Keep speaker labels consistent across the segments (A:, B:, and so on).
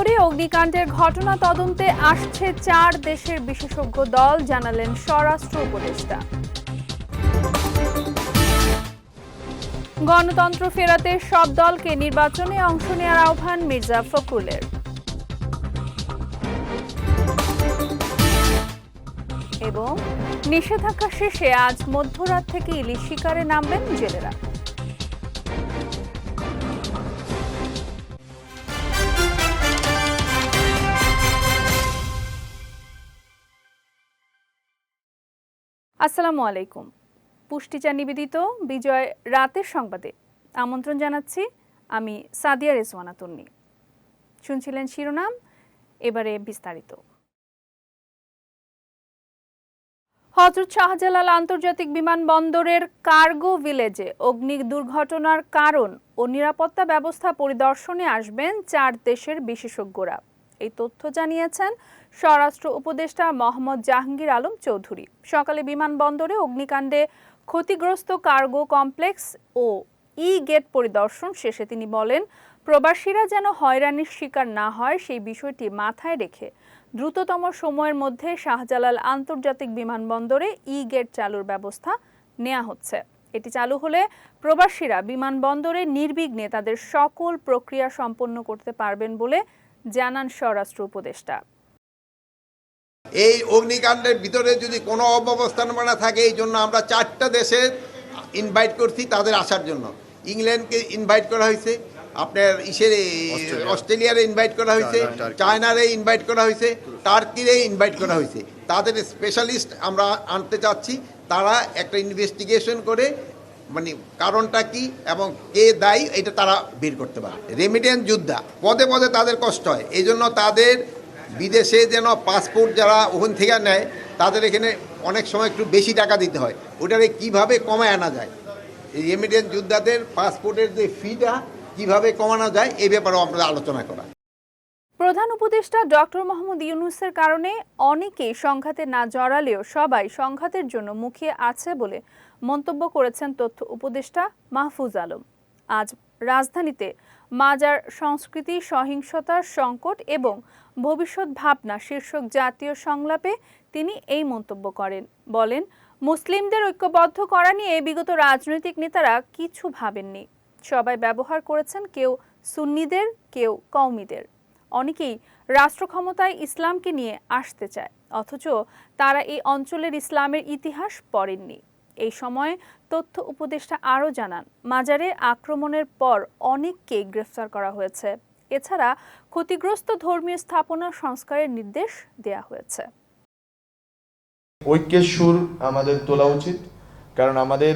A: বিমানবন্দরে অগ্নিকাণ্ডের ঘটনা তদন্তে আসছে চার দেশের বিশেষজ্ঞ দল, জানালেন স্বরাষ্ট্র উপদেষ্টা। গণতন্ত্র ফেরাতে সব দলকে নির্বাচনে অংশ নেওয়ার আহ্বান মির্জা ফখরুলের। এবং নিষেধাজ্ঞা শেষে আজ মধ্যরাত থেকে ইলিশ শিকারে নামবেন জেলেরা। আসসালামু আলাইকুম। পুষ্টিচা নিবেদিত বিজয় রাতের সংবাদে আমন্ত্রণ জানাচ্ছি আমি সাদিয়া রেজওয়ানা তুন্নি। শুনছিলেন শিরোনাম, এবারে বিস্তারিত। হজরত শাহজালাল আন্তর্জাতিক বিমানবন্দরের কার্গো ভিলেজে অগ্নি দুর্ঘটনার কারণ ও নিরাপত্তা ব্যবস্থা পরিদর্শনে আসবেন চার দেশের বিশেষজ্ঞরা। এই তথ্য জানিয়েছেন স্বরাষ্ট্র উপদেষ্টা মোহাম্মদ জাহাঙ্গীর আলম চৌধুরী। সকালে বিমানবন্দরে অগ্নিকাণ্ডে ক্ষতিগ্রস্ত কার্গো কমপ্লেক্স ও ই গেট পরিদর্শন শেষে তিনি বলেন, প্রবাসীরা যেন হয়রানির শিকার না হয় সেই বিষয়টি মাথায় রেখে দ্রুততম সময়ের মধ্যে শাহজালাল আন্তর্জাতিক বিমানবন্দরে ই গেট চালুর ব্যবস্থা নেওয়া হচ্ছে। এটি চালু হলে প্রবাসীরা বিমানবন্দরে নির্বিঘ্নে তাদের সকল প্রক্রিয়া সম্পন্ন করতে পারবেন বলে জানান স্বরাষ্ট্র উপদেষ্টা।
B: এই অগ্নিকাণ্ডের ভিতরে যদি কোনো অব্যবস্থান অব্যবস্থাপনা থাকে এই জন্য আমরা চারটা দেশে ইনভাইট করছি তাদের আসার জন্য। ইংল্যান্ডকে ইনভাইট করা হয়েছে আপনার ইসের অস্ট্রেলিয়ারে ইনভাইট করা হয়েছে চায়নারে ইনভাইট করা হয়েছে টার্কিরে ইনভাইট করা হয়েছে। তাদের স্পেশালিস্ট আমরা আনতে চাচ্ছি তারা একটা ইনভেস্টিগেশন করে মানে কারণটা কি এবং কে দায়ী, এটা তারা বের করতে পারে। রেমিডেন্স যোদ্ধা, পদে পদে তাদের কষ্ট হয়। এই জন্য তাদের বিদেশে যেন পাসপোর্ট যারা ওখান থেকে নেয়, তাদের এখানে অনেক সময় একটু বেশি টাকা দিতে হয়। ওটারে কীভাবে কমায় আনা যায়? এই রেমিডেন্স যোদ্ধাদের পাসপোর্টের যে ফিটা কীভাবে কমানো যায় এই ব্যাপারেও আমরা আলোচনা করা।
A: প্রধান উপদেষ্টা ডক্টর মোহাম্মদ ইউনুসের কারণে অনেকেই সংঘাতে না জড়ালেও সবাই সংঘাতের জন্য মুখিয়ে আছে বলে মন্তব্য করেছেন তথ্য উপদেষ্টা মাহফুজ আলম। আজ রাজধানীতে মাজার সংস্কৃতি সহিংসতার সংকট এবং ভবিষ্যৎ ভাবনা শীর্ষক জাতীয় সংলাপে তিনি এই মন্তব্য করেন। বলেন, মুসলিমদের ঐক্যবদ্ধ করা নিয়ে বিগত রাজনৈতিক নেতারা কিছু ভাবেননি। সবাই ব্যবহার করেছেন কেউ সুন্নিদের, কেউ কওমিদের। অনেকেই রাষ্ট্র ক্ষমতায় ইসলামকে নিয়ে আসতে চায়, অথচ তারা এই অঞ্চলের ইসলামের ইতিহাস পড়েননি। এই সময় তথ্য উপদেষ্টা আরও জানান, মাজারে আক্রমণের পর অনেককে গ্রেফতার করা হয়েছে। এছাড়া ক্ষতিগ্রস্ত ধর্মীয় স্থাপনা সংস্কারের নির্দেশ দেয়া হয়েছে।
C: ঐক্যের সুর আমাদের তোলা উচিত, কারণ আমাদের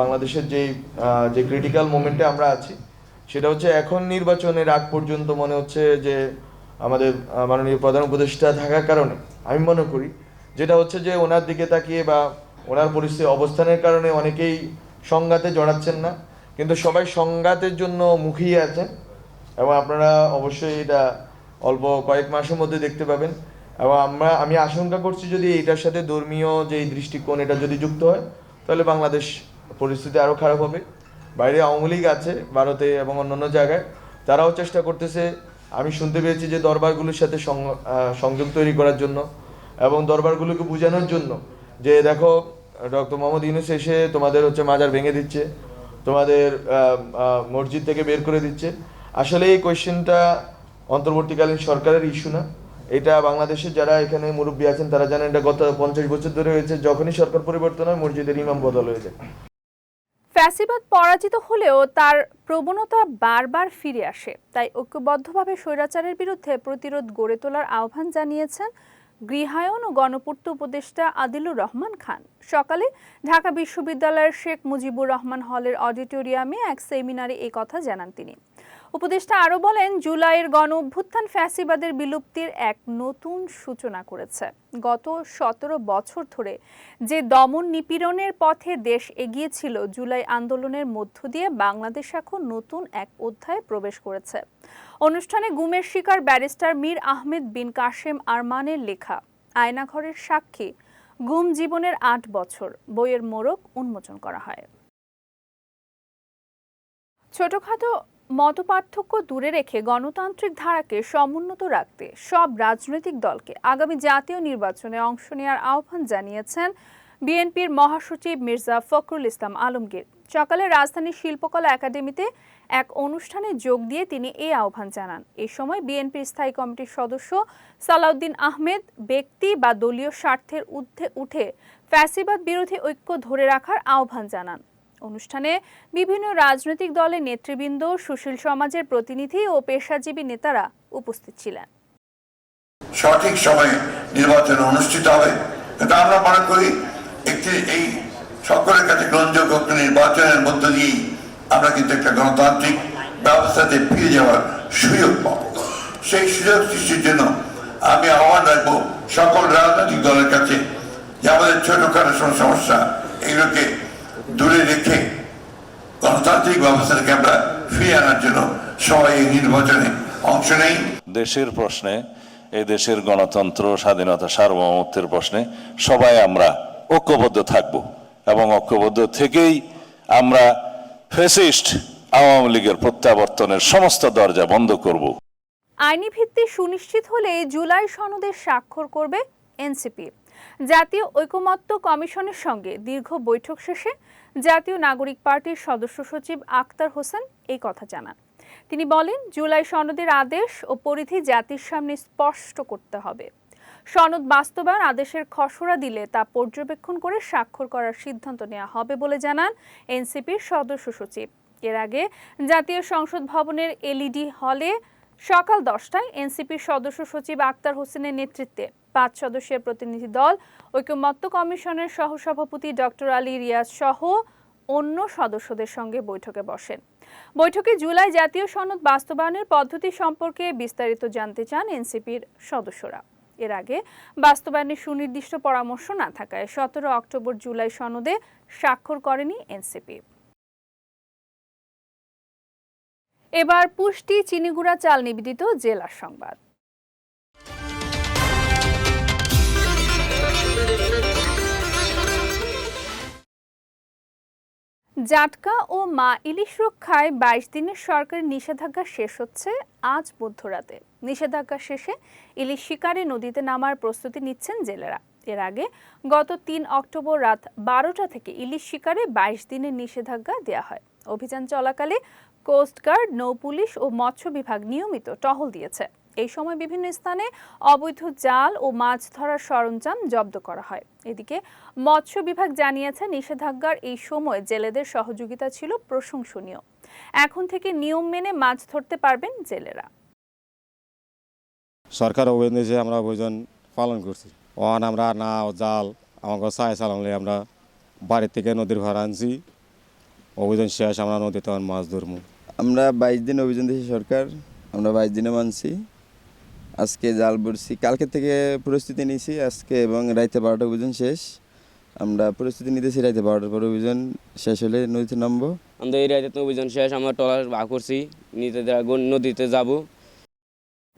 C: বাংলাদেশের যে যে ক্রিটিক্যাল মোমেন্টে আমরা আছি সেটা হচ্ছে এখন নির্বাচনের আগ পর্যন্ত মনে হচ্ছে যে আমাদের মাননীয় প্রধান উপদেষ্টা থাকার কারণে, আমি মনে করি, যেটা হচ্ছে যে ওনার দিকে তাকিয়ে বা ওনার পরিস্থিতি অবস্থানের কারণে অনেকেই সংঘাতে জড়াচ্ছেন না, কিন্তু সবাই সংঘাতের জন্য মুখিয়ে আছেন এবং আপনারা অবশ্যই এটা অল্প কয়েক মাসের মধ্যে দেখতে পাবেন এবং আমরা, আমি আশঙ্কা করছি যদি এটার সাথে ধর্মীয় যে দৃষ্টিকোণ, এটা যদি যুক্ত হয়, তাহলে বাংলাদেশ পরিস্থিতি আরও খারাপ হবে। বাইরে আওয়ামী লীগ আছে ভারতে এবং অন্যান্য জায়গায়, তারাও চেষ্টা করতেছে। আমি শুনতে পেয়েছি যে দরবারগুলোর সাথে সংযোগ তৈরি করার জন্য এবং দরবারগুলোকে বোঝানোর জন্য যে দেখো, ডক্টর মোহাম্মদ ইউনুস এসে তোমাদের হচ্ছে মাজার ভেঙে দিচ্ছে, তোমাদের মসজিদ থেকে বের করে দিচ্ছে। আসলে এই কোয়েশ্চেনটা অন্তর্বর্তীকালীন সরকারের ইস্যু না। এটা বাংলাদেশের যারা এখানে মুরব্বী আছেন, তারা জানেন এটা গত পঞ্চাশ বছর ধরে হয়েছে। যখনই সরকার পরিবর্তন হয়, মসজিদের ইমাম বদল হয়ে যায়।
A: ফ্যাসিবাদ পরাজিত হলেও তার প্রবণতা বারবার ফিরে আসে। তাই ঐক্যবদ্ধভাবে স্বৈরাচারের বিরুদ্ধে প্রতিরোধ গড়ে তোলার আহ্বান জানিয়েছেন গৃহায়ন ও গণপূর্ত উপদেষ্টা আদিলুর রহমান খান। সকালে ঢাকা বিশ্ববিদ্যালয়ের শেখ মুজিবুর রহমান হলের অডিটোরিয়ামে এক সেমিনারে এই কথা জানান তিনি। উপদেষ্টা আরও বলেন, জুলাইয়ের গণ অভ্যুত্থান ফ্যাসিবাদের বিলুপ্তির এক নতুন সূচনা করেছে। গত সতেরো বছর ধরে যে দমন নিপীড়নের পথে দেশ এগিয়েছিল, জুলাই আন্দোলনের মধ্য দিয়ে বাংলাদেশ এখন নতুন এক অধ্যায়ে প্রবেশ করেছে। অনুষ্ঠানে গুমের শিকার ব্যারিস্টার মীর আহমেদ বিন কাশেম আরমানের লেখা, আয়নাঘরের সাক্ষী, গুম জীবনের আট বছর, বইয়ের মোড়ক উন্মোচন করা হয়। ছোটখাটো মতপার্থক্য দূরে রেখে গণতান্ত্রিক ধারাকে সমুন্নত রাখতে সব রাজনৈতিক দলকে আগামী জাতীয় নির্বাচনে অংশ নেওয়ার আহ্বান জানিয়েছেন বিএনপির মহাসচিব মির্জা ফখরুল ইসলাম আলমগীর। সকালে রাজধানীর শিল্পকলা একাডেমিতে এক অনুষ্ঠানে যোগ দিয়ে তিনি এই আহ্বান জানান। এ সময় বিএনপির স্থায়ী কমিটির সদস্য সালাউদ্দিন আহমেদ, ব্যক্তি বা দলীয় স্বার্থের ঊর্ধ্বে উঠে ফ্যাসিবাদ বিরোধী ঐক্য ধরে রাখার আহ্বান জানান। অনুষ্ঠানে বিভিন্ন রাজনৈতিক দলের নেতৃবৃন্দ, সুশীল সমাজের প্রতিনিধি ও পেশাজীবী নেতারা উপস্থিত ছিলেন।
D: সঠিক সময়ে নির্বাচন অনুষ্ঠিত হবে। কিন্তু আমরা মনে করি একটি এই সকলের কাছে গ্রহণযোগ্য নির্বাচনের মধ্য দিয়েই আমরা কিন্তু একটা গণতান্ত্রিক ব্যবস্থাতে ফিরে যাওয়ার সুযোগ পাব। সেই সুযোগ সৃষ্টির জন্য আমি আহ্বান রাখব সকল রাজনৈতিক দলের কাছে যে আমাদের ছোটখাটো সমস্যা এগুলোকে দূরে রেখে গণতান্ত্রিক ব্যবস্থাটাকে আমরা ফিরে আনার জন্য সবাই এই নির্বাচনে অংশ নেই।
E: দেশের প্রশ্নে এই দেশের গণতন্ত্র স্বাধীনতা সার্বভৌমত্বের প্রশ্নে সবাই আমরা ঐক্যবদ্ধ থাকব এবং ঐক্যবদ্ধ থেকেই আমরা ফেসিস্ট আওয়ামী লীগের প্রত্যাবর্তনের সমস্ত দরজা বন্ধ করব।
A: আইনি ভিত্তি সুনিশ্চিত হলে জুলাই সনদে স্বাক্ষর করবে এনসিপি। জাতীয় ঐকমত্য কমিশনের সঙ্গে দীর্ঘ বৈঠক শেষে জাতীয় নাগরিক পার্টির সদস্য সচিব আক্তার হোসেন এই কথা জানান। তিনি বলেন, জুলাই সনদের আদেশ ও পরিধি জাতির সামনে স্পষ্ট করতে হবে। সনদ বাস্তবায়ন আদেশের খসড়া দিলে তা পর্যবেক্ষণ করে স্বাক্ষর করার সিদ্ধান্ত নেওয়া হবে বলে জানান এনসিপির সদস্য সচিব। এর আগে জাতীয় সংসদ ভবনের এলইডি হলে সকাল দশটায় এনসিপির সদস্য সচিব আক্তার হোসেনের নেতৃত্বে পাঁচ সদস্যের প্রতিনিধি দল ঐক্যমত্য কমিশনের সহসভাপতি ডক্টর আলী রিয়াজ সহ অন্য সদস্যদের সঙ্গে বৈঠকে বসেন। বৈঠকে জুলাই জাতীয় সনদ বাস্তবায়নের পদ্ধতি সম্পর্কে বিস্তারিত জানতে চান এনসিপির সদস্যরা। এর আগে বাস্তবায়নের সুনির্দিষ্ট পরামর্শ না থাকায় সতেরো অক্টোবর জুলাই সনদে স্বাক্ষর করেনি এনসিপি। এবার পুষ্টি, চিনিগুড়া, চাল নিবেদিত জেলার সংবাদ। জাটকা ও মা ইলিশ রক্ষায় বাইশ দিনের সরকারি নিষেধাজ্ঞা শেষ হচ্ছে আজ মধ্যরাতে। নিষেধাজ্ঞা শেষে ইলিশ শিকারে নদীতে নামার প্রস্তুতি নিচ্ছেন জেলেরা। এর আগে গত তিন অক্টোবর রাত বারোটা থেকে ইলিশ শিকারে বাইশ দিনের নিষেধাজ্ঞা দেওয়া হয়। অভিযান চলাকালে কোস্টগার্ড নৌপুলিশ ও মৎস্য বিভাগ নিয়মিত টহল দিয়েছে। এই সময় বিভিন্ন স্থানে অবৈধ জাল ও মাছ ধরার সরঞ্জাম জব্দ করা হয়। এদিকে মৎস্য বিভাগ জানিয়েছে নিষেধাজ্ঞার এই সময় জেলেদের সহযোগিতা ছিল প্রশংসনীয়। এখন থেকে নিয়ম মেনে মাছ ধরতে পারবেন জেলেরা।
F: সরকার অভিযান দিয়েছে আমরা অভিযান পালন করছি ওখান আমরা না জাল আমাকে চাই চালামলে আমরা বাড়ি থেকে নদীর ভাড়া আনছি অভিযান শেষ আমরা নদীতে মাছ ধরবো
G: আমরা বাইশ দিন অভিযান দিয়েছি সরকার আমরা বাইশ দিনে মানছি। আজকে জাল বড়ছি কালকে থেকে প্রস্তুতি নিয়েছি আজকে এবং রাইতে বারোটা অভিযান শেষ। আমরা প্রস্তুতি নিতেছি রাইতে বারোটার পর অভিযান শেষ হলে নদীতে নামবো।
H: আমাদের এই রাতে অভিযান শেষ আমরা টলার বা করছি নিতে নদীতে যাব।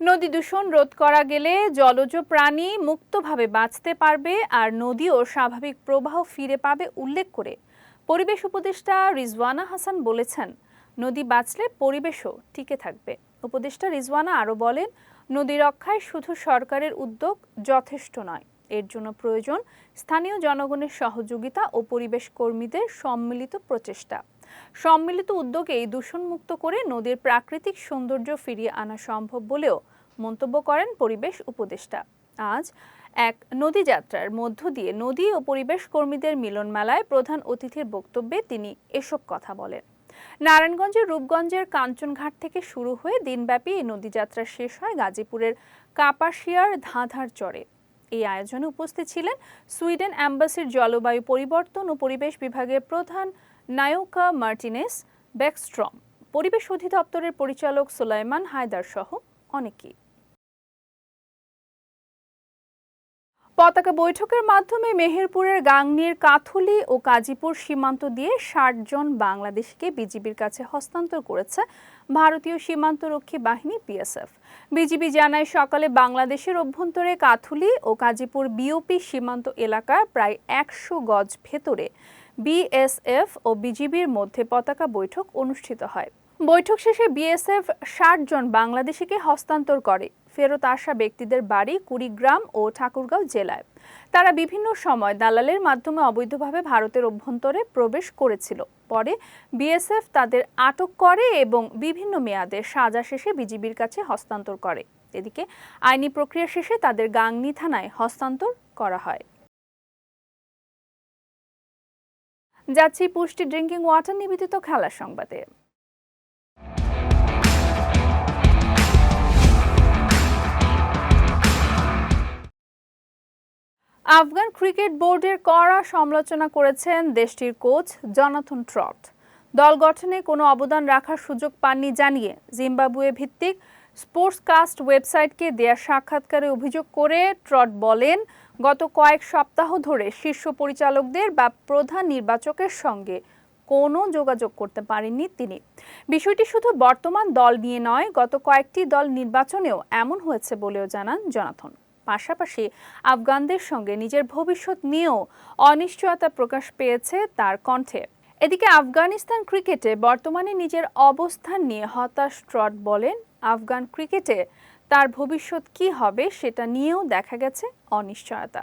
A: নদী দূষণ রোধ করা গেলে জলজ প্রাণী মুক্তভাবে বাঁচতে পারবে আর নদীও স্বাভাবিক প্রবাহ ফিরে পাবে উল্লেখ করে। পরিবেশ উপদেষ্টা রিজওয়ানা হাসান বলেছেন নদী বাঁচলে পরিবেশও টিকে থাকবে। উপদেষ্টা রিজওয়ানা আরও বলেন নদী রক্ষায় শুধু সরকারের উদ্যোগ যথেষ্ট নয়। এর জন্য প্রয়োজন স্থানীয় জনগণের সহযোগিতা ও পরিবেশ কর্মীদের সম্মিলিত প্রচেষ্টা। সম্মিলিত উদ্যোগেই দূষণমুক্ত করে নদীর প্রাকৃতিক সৌন্দর্য ফিরিয়ে আনা সম্ভব বলেও মন্তব্য করেন পরিবেশ উপদেষ্টা। আজ এক নদী যাত্রার মধ্য দিয়ে নদী ও পরিবেশ কর্মীদের মিলন মেলায় প্রধান অতিথির বক্তব্যে তিনি এসব কথা বলেন। নারায়ণগঞ্জের রূপগঞ্জের কাঞ্চনঘাট থেকে শুরু হয়ে দিনব্যাপী এই নদীযাত্রা শেষ হয় গাজীপুরের কাপাসিয়ার ধাঁধার চরে। এই আয়োজনে উপস্থিত ছিলেন সুইডেন অ্যাম্বাসির জলবায়ু পরিবর্তন ও পরিবেশ বিভাগের প্রধান নায়কা মার্টিনেস ব্যাকস্ট্রম, পরিবেশ অধিদপ্তরের পরিচালক সুলাইমান হায়দার সহ অনেকেই। পতাকা বৈঠকের মাধ্যমে মেহেরপুরের গাংনীর কাথুলি ও কাজীপুর সীমান্ত দিয়ে ষাট জন বাংলাদেশকে বিজিবির কাছে হস্তান্তর করেছে ভারতীয় সীমান্তরক্ষী বাহিনী বিএসএফ বিজিবি জানায়, সকালে বাংলাদেশের অভ্যন্তরে কাথুলি ও কাজীপুর বিওপি সীমান্ত এলাকার প্রায় একশো গজ ভেতরে বিএসএফ ও বিজিবির মধ্যে পতাকা বৈঠক অনুষ্ঠিত হয়। বৈঠক শেষে বিএসএফ ষাট জন বাংলাদেশিকে হস্তান্তর করে। ফেরত আসা ব্যক্তিদের বাড়ি কুড়িগ্রাম ও ঠাকুরগাঁও জেলায়। তারা বিভিন্ন সময় দালালের মাধ্যমে অবৈধভাবে ভারতের অভ্যন্তরে প্রবেশ করেছিল। পরে বিএসএফ তাদের আটক করে এবং বিভিন্ন মেয়াদে সাজা শেষে বিজিবির কাছে হস্তান্তর করে। এদিকে আইনি প্রক্রিয়া শেষে তাদের গাংনী থানায় হস্তান্তর করা হয়। যাচ্ছি পুষ্টি ড্রিঙ্কিং ওয়াটার নিবেদিত খেলার সংবাদে। আফগান ক্রিকেট বোর্ডের কড়া সমালোচনা করেছেন দেশটির কোচ জনাথন ট্রট। দল গঠনে কোনো অবদান রাখার সুযোগ পাননি জানিয়ে জিম্বাবুয়ে ভিত্তিক স্পোর্টস কাস্ট ওয়েবসাইটকে দেয়া সাক্ষাৎকারে অভিযোগ করে ট্রট বলেন, গত কয়েক সপ্তাহ ধরে শীর্ষ পরিচালকদের বা প্রধান নির্বাচকের সঙ্গে কোনো যোগাযোগ করতে পারেননি তিনি। বিষয়টি শুধু বর্তমান দল নিয়ে নয়, গত কয়েকটি দল নির্বাচনেও এমন হয়েছে বলেও জানান জনাথন। পাশাপাশি আফগানদের সঙ্গে নিজের ভবিষ্যৎ নিয়েও অনিশ্চয়তা প্রকাশ পেয়েছে তার কণ্ঠে। এদিকে আফগানিস্তান ক্রিকেটে বর্তমানে নিজের অবস্থান নিয়ে হতাশ ট্রট বলেন আফগান ক্রিকেটে তার ভবিষ্যৎ কি হবে সেটা নিয়েও দেখা গেছে অনিশ্চয়তা।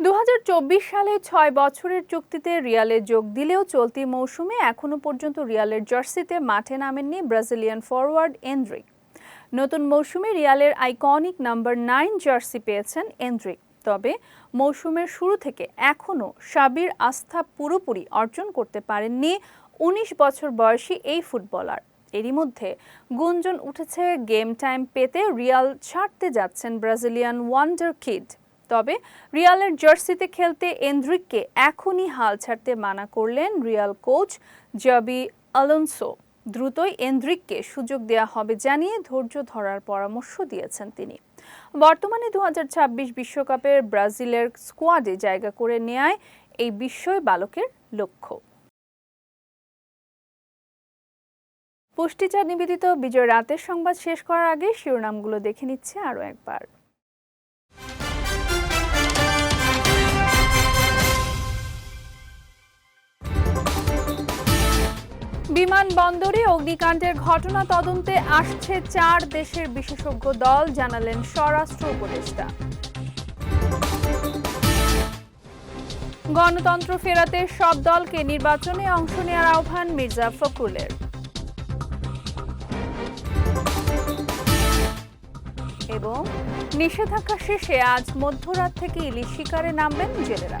A: দু হাজার চব্বিশ সালে ছয় বছরের চুক্তিতে রিয়ালে যোগ দিলেও চলতি মৌসুমে এখনও পর্যন্ত রিয়ালের জার্সিতে মাঠে নামেননি ব্রাজিলিয়ান ফরওয়ার্ড এন্ড্রিক। নতুন মৌসুমে রিয়ালের আইকনিক নাম্বার নাইন জার্সি পেয়েছেন এন্ড্রিক তবে মৌসুমের শুরু থেকে এখনও সাবির আস্থা পুরোপুরি অর্জন করতে পারেননি উনিশ বছর বয়সী এই ফুটবলার। এরই মধ্যে গুঞ্জন উঠেছে গেম টাইম পেতে রিয়াল ছাড়তে যাচ্ছেন ব্রাজিলিয়ান ওয়ান্ডার কিড। তবে রিয়ালের জার্সিতে খেলতে এন্ড্রিককে এখনই হাল ছাড়তে মানা করলেন রিয়াল কোচ জবি আলোনসো। দ্রুতই এন্দ্রিককে সুযোগ দেওয়া হবে জানিয়ে ধৈর্য ধরার পরামর্শ দিয়েছেন তিনি। বর্তমানে দু বিশ্বকাপের ব্রাজিলের স্কোয়াডে জায়গা করে নেয় এই বিশ্বই বালকের লক্ষ্য। পুষ্টিচার নিবেদিত বিজয় রাতের সংবাদ শেষ করার আগে শিরোনামগুলো দেখে নিচ্ছে আরও একবার। বিমানবন্দরে অগ্নিকাণ্ডের ঘটনা তদন্তে আসছে চার দেশের বিশেষজ্ঞ দল, জানালেন স্বরাষ্ট্র উপদেষ্টা। গণতন্ত্র ফেরাতে সব দলকে নির্বাচনে অংশ নেওয়ার আহ্বান মির্জা ফখরুলের। এবং নিষেধাজ্ঞা শেষে আজ মধ্যরাত থেকে ইলিশ শিকারে নামবেন জেলেরা।